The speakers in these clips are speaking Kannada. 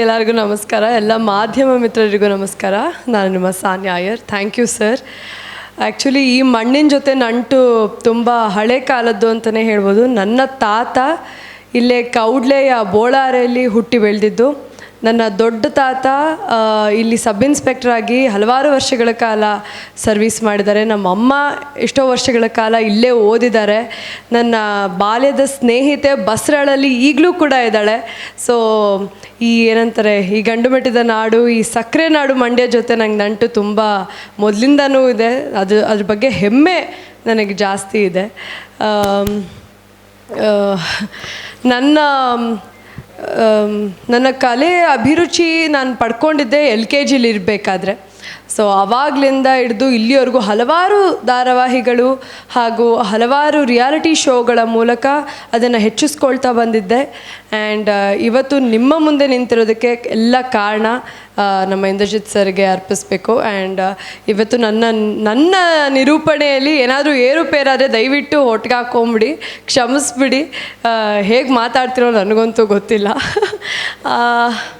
ಎಲ್ಲರಿಗೂ ನಮಸ್ಕಾರ. ಎಲ್ಲ ಮಾಧ್ಯಮ ಮಿತ್ರರಿಗೂ ನಮಸ್ಕಾರ. ನಾನು ನಿಮ್ಮ Sanya Iyer. Thank you sir actually ಈ ಮಣ್ಣಿನ ಜೊತೆ ನಂಟು ತುಂಬ ಹಳೆ ಕಾಲದ್ದು ಅಂತಲೇ ಹೇಳ್ಬೋದು. ನನ್ನ ತಾತ ಇಲ್ಲೇ ಕೌಡ್ಲೆಯ ಬೋಳಾರೆಯಲ್ಲಿ ಹುಟ್ಟಿ ಬೆಳೆದಿದ್ದು. ನನ್ನ ದೊಡ್ಡ ತಾತ ಇಲ್ಲಿ ಸಬ್ ಇನ್ಸ್ಪೆಕ್ಟರ್ ಆಗಿ ಹಲವಾರು ವರ್ಷಗಳ ಕಾಲ ಸರ್ವಿಸ್ ಮಾಡಿದ್ದಾರೆ. ನಮ್ಮ ಅಮ್ಮ ಎಷ್ಟೋ ವರ್ಷಗಳ ಕಾಲ ಇಲ್ಲೇ ಓದಿದ್ದಾರೆ. ನನ್ನ ಬಾಲ್ಯದ ಸ್ನೇಹಿತೆ ಬಸ್ರಳಲ್ಲಿ ಈಗಲೂ ಕೂಡ ಇದ್ದಾಳೆ. ಸೊ ಈ ಏನಂತಾರೆ, ಈ ಗಂಡು ಮೆಟ್ಟಿದ ನಾಡು, ಈ ಸಕ್ಕರೆ ನಾಡು ಮಂಡ್ಯ ಜೊತೆ ನಂಗೆ ನಂಟು ತುಂಬ ಮೊದಲಿಂದನೂ ಇದೆ. ಅದು, ಅದ್ರ ಬಗ್ಗೆ ಹೆಮ್ಮೆ ನನಗೆ ಜಾಸ್ತಿ ಇದೆ. ನನ್ನ ನನ್ನ ಕಲೆ ಅಭಿರುಚಿ ನಾನು ಪಡ್ಕೊಂಡಿದ್ದೆ ಎಲ್ ಕೆ ಜಿಲಿ ಇರಬೇಕಾದ್ರೆ ಸೊ ಅವಾಗ್ಲಿಂದ ಹಿಡಿದು ಇಲ್ಲಿವರೆಗೂ ಹಲವಾರು ಧಾರಾವಾಹಿಗಳು ಹಾಗೂ ಹಲವಾರು ರಿಯಾಲಿಟಿ ಶೋಗಳ ಮೂಲಕ ಅದನ್ನು ಹೆಚ್ಚಿಸ್ಕೊಳ್ತಾ ಬಂದಿದ್ದೆ. ಆ್ಯಂಡ್ ಇವತ್ತು ನಿಮ್ಮ ಮುಂದೆ ನಿಂತಿರೋದಕ್ಕೆ ಎಲ್ಲ ಕಾರಣ ನಮ್ಮ ಇಂದ್ರಜಿತ್ ಸರ್ಗೆ ಅರ್ಪಿಸ್ಬೇಕು. ಆ್ಯಂಡ್ ಇವತ್ತು ನನ್ನ ನನ್ನ ನಿರೂಪಣೆಯಲ್ಲಿ ಏನಾದರೂ ಏರುಪೇರಾದರೆ ದಯವಿಟ್ಟು ಹಾಕೊಂಬಿಡಿ, ಕ್ಷಮಿಸ್ಬಿಡಿ. ಹೇಗೆ ಮಾತಾಡ್ತಿರೋ ನನಗಂತೂ ಗೊತ್ತಿಲ್ಲ.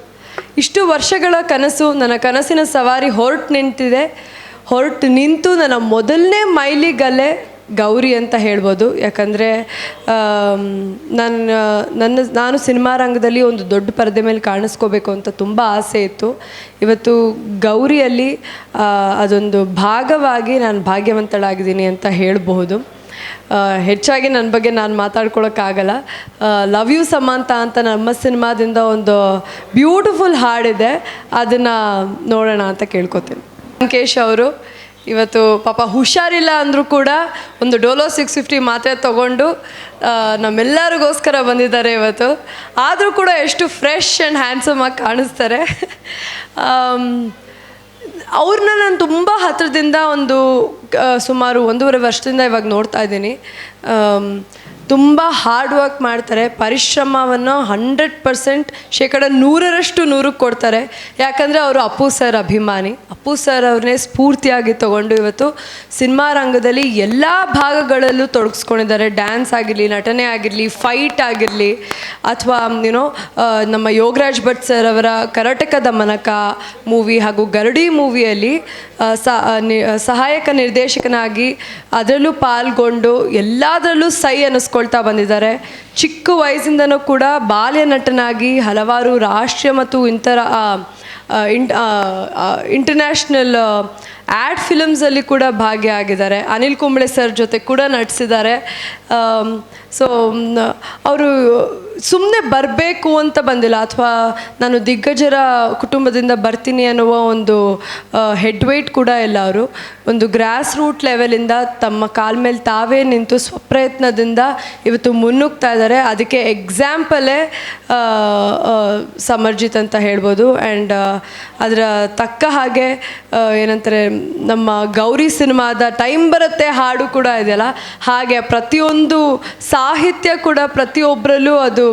ಇಷ್ಟು ವರ್ಷಗಳ ಕನಸು ನನ್ನ ಕನಸಿನ ಸವಾರಿ ಹೊರಟು ನಿಂತಿದೆ. ಹೊರಟು ನಿಂತು ನನ್ನ ಮೊದಲನೇ ಮೈಲಿಗಲ್ಲೇ ಗೌರಿ ಅಂತ ಹೇಳ್ಬೋದು. ಯಾಕಂದರೆ ನನ್ನ ನನ್ನ, ನಾನು ಸಿನಿಮಾ ರಂಗದಲ್ಲಿ ಒಂದು ದೊಡ್ಡ ಪರದೆ ಮೇಲೆ ಕಾಣಿಸ್ಕೋಬೇಕು ಅಂತ ತುಂಬ ಆಸೆ ಇತ್ತು. ಇವತ್ತು ಗೌರಿಯಲ್ಲಿ ಅದೊಂದು ಭಾಗವಾಗಿ ನಾನು ಭಾಗ್ಯವಂತಳಾಗಿದ್ದೀನಿ ಅಂತ ಹೇಳಬಹುದು. ಹೆಚ್ಚಾಗಿ ನನ್ನ ಬಗ್ಗೆ ನಾನು ಮಾತಾಡ್ಕೊಳೋಕ್ಕಾಗಲ್ಲ. ಲವ್ ಯು ಸಮಾಂತ ಅಂತ ನಮ್ಮ ಸಿನಿಮಾದಿಂದ ಒಂದು ಬ್ಯೂಟಿಫುಲ್ ಹಾಡಿದೆ ಅದನ್ನು ನೋಡೋಣ ಅಂತ ಕೇಳ್ಕೊತೀನಿ. ಲಂಕೇಶ್ ಅವರು, ಇವತ್ತು ಪಾಪ ಹುಷಾರಿಲ್ಲ ಅಂದರೂ ಕೂಡ ಒಂದು ಡೋಲೋ ಸಿಕ್ಸ್ ಫಿಫ್ಟಿ ಮಾತ್ರೆ ತೊಗೊಂಡು ನಮ್ಮೆಲ್ಲರಿಗೋಸ್ಕರ ಬಂದಿದ್ದಾರೆ ಇವತ್ತು. ಆದರೂ ಕೂಡ ಎಷ್ಟು ಫ್ರೆಶ್ ಆ್ಯಂಡ್ ಹ್ಯಾಂಡ್ಸಮ್ ಆಗಿ ಕಾಣಿಸ್ತಾರೆ. ಅವ್ರನ್ನ ನಾನು ತುಂಬ ಹತ್ತಿರದಿಂದ ಒಂದು ಸುಮಾರು ಒಂದೂವರೆ ವರ್ಷದಿಂದ ಇವಾಗ ನೋಡ್ತಾ ಇದ್ದೀನಿ. ತುಂಬ ಹಾರ್ಡ್ ವರ್ಕ್ ಮಾಡ್ತಾರೆ. ಪರಿಶ್ರಮವನ್ನು ಹಂಡ್ರೆಡ್ ಪರ್ಸೆಂಟ್ ಶೇಕಡ ನೂರರಷ್ಟು ನೂರಕ್ಕೆ ಕೊಡ್ತಾರೆ. ಯಾಕಂದರೆ ಅವರು ಅಪ್ಪು ಸರ್ ಅಭಿಮಾನಿ. ಅಪ್ಪು ಸರ್ ಅವ್ರನ್ನೇ ಸ್ಫೂರ್ತಿಯಾಗಿ ತಗೊಂಡು ಇವತ್ತು ಸಿನಿಮಾ ರಂಗದಲ್ಲಿ ಎಲ್ಲ ಭಾಗಗಳಲ್ಲೂ ತೊಡಗಿಸ್ಕೊಂಡಿದ್ದಾರೆ. ಡ್ಯಾನ್ಸ್ ಆಗಿರಲಿ, ನಟನೆ ಆಗಿರಲಿ ಫೈಟ್ ಆಗಿರಲಿ, ಅಥವಾ ಏನೋ ನಮ್ಮ ಯೋಗರಾಜ್ ಭಟ್ ಸರ್ ಅವರ ಕರ್ನಾಟಕ ಮನಕ ಮೂವಿ ಹಾಗೂ ಗರಡಿ ಮೂವಿಯಲ್ಲಿ ಸಹಾಯಕ ನಿರ್ದೇಶಕನಾಗಿ ಅದರಲ್ಲೂ ಪಾಲ್ಗೊಂಡು ಎಲ್ಲದರಲ್ಲೂ ಸೈ ಅನ್ನಿಸ್ಕೊಳ್ತಾ ಬಂದಿದ್ದಾರೆ. ಚಿಕ್ಕ ವಯಸ್ಸಿಂದನೂ ಕೂಡ ಬಾಲ್ಯ ನಟನಾಗಿ ಹಲವಾರು ರಾಷ್ಟ್ರೀಯ ಮತ್ತು ಇಂತರ ಇಂಟ್ ಇಂಟರ್ನ್ಯಾಷನಲ್ ಆ್ಯಡ್ ಫಿಲಮ್ಸಲ್ಲಿ ಕೂಡ ಭಾಗಿಯಾಗಿದ್ದಾರೆ ಅನಿಲ್ ಕುಂಬ್ಳೆ ಸರ್ ಜೊತೆ ಕೂಡ ನಟಿಸಿದ್ದಾರೆ ಸೊ ಅವರು ಸುಮ್ಮನೆ ಬರಬೇಕು ಅಂತ ಬಂದಿಲ್ಲ. ಅಥವಾ ನಾನು ದಿಗ್ಗಜರ ಕುಟುಂಬದಿಂದ ಬರ್ತೀನಿ ಅನ್ನುವ ಒಂದು ಹೆಡ್ ವೆಯ್ಟ್ ಕೂಡ ಇಲ್ಲ ಅವರು. ಒಂದು ಗ್ರಾಸ್ ರೂಟ್ ಲೆವೆಲಿಂದ ತಮ್ಮ ಕಾಲ ಮೇಲೆ ತಾವೇ ನಿಂತು ಸ್ವಪ್ರಯತ್ನದಿಂದ ಇವತ್ತು ಮುನ್ನುಗ್ತಾ ಇದ್ದಾರೆ. ಅದಕ್ಕೆ ಎಕ್ಸಾಂಪಲೇ ಸಮರ್ಜಿತ್ ಅಂತ ಹೇಳ್ಬೋದು. ಆ್ಯಂಡ್ ಅದರ ತಕ್ಕ ಹಾಗೆ ಏನಂತಾರೆ ನಮ್ಮ ಗೌರಿ ಸಿನಿಮಾದ ಟೈಮ್ ಬರುತ್ತೆ, ಹಾಡು ಕೂಡ ಇದೆಯಲ್ಲ. ಹಾಗೆ ಪ್ರತಿಯೊಂದು ಸಾಹಿತ್ಯ ಕೂಡ ಪ್ರತಿಯೊಬ್ಬರಲ್ಲೂ ಅದು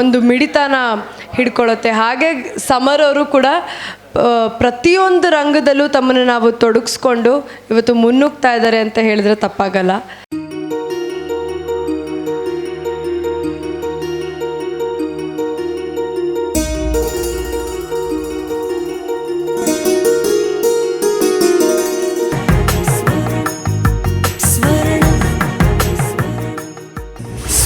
ಒಂದು ಮಿಡಿತನ ಹಿಡ್ಕೊಳ್ಳುತ್ತೆ. ಹಾಗೆ ಸಮರವರು ಕೂಡ ಪ್ರತಿಯೊಂದು ರಂಗದಲ್ಲೂ ತಮ್ಮನ್ನು ನಾವು ತೊಡಗಿಸ್ಕೊಂಡು ಇವತ್ತು ಮುನ್ನುಗ್ತಾ ಇದ್ದಾರೆ ಅಂತ ಹೇಳಿದ್ರೆ ತಪ್ಪಾಗಲ್ಲ.